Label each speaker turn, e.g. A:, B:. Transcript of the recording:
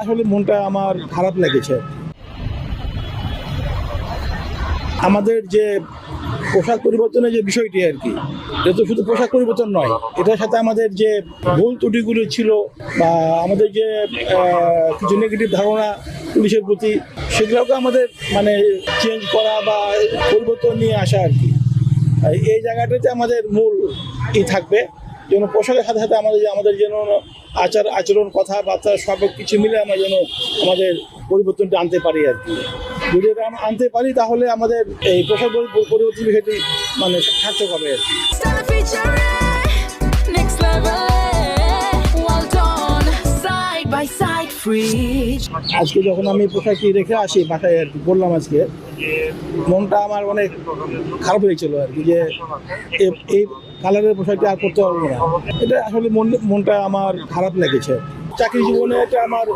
A: আসলে মনটা আমার খারাপ লেগেছে। আমাদের যে পোশাক পরিবর্তনের যে বিষয়টি আর কি, এটা শুধু পোশাক পরিবর্তন নয়, এটার সাথে আমাদের যে ভুল ত্রুটিগুলো ছিল বা আমাদের যে কিছু নেগেটিভ ধারণা পুলিশের প্রতি, সেগুলোকে আমাদের মানে চেঞ্জ করা বা পরিবর্তন নিয়ে আসা আর কি। এই জায়গাটাতে আমাদের মূল ই থাকবে। যেন পোশাকের সাথে সাথে আমাদের যে আমাদের যেন আচার আচরণ কথাবার্তা সব কিছু মিলে আমরা যেন আমাদের পরিবর্তনটা আনতে পারি আর কি যদি এটা আমরা আনতে পারি তাহলে আমাদের এই পোশাক পরিবর্তন বিষয়টি মানে সার্থক হবে আর কি. আজকে যখন আমি পোশাকটি রেখে আসি বাসায় আর কি বললাম আজকে মনটা আমার অনেক খারাপ হয়েছিল আর কি, যে এই কালারের পোশাকটি আর করতে পারব না। এটা আসলে মন, মনটা আমার খারাপ লেগেছে। চাকরি জীবনে এটা আমার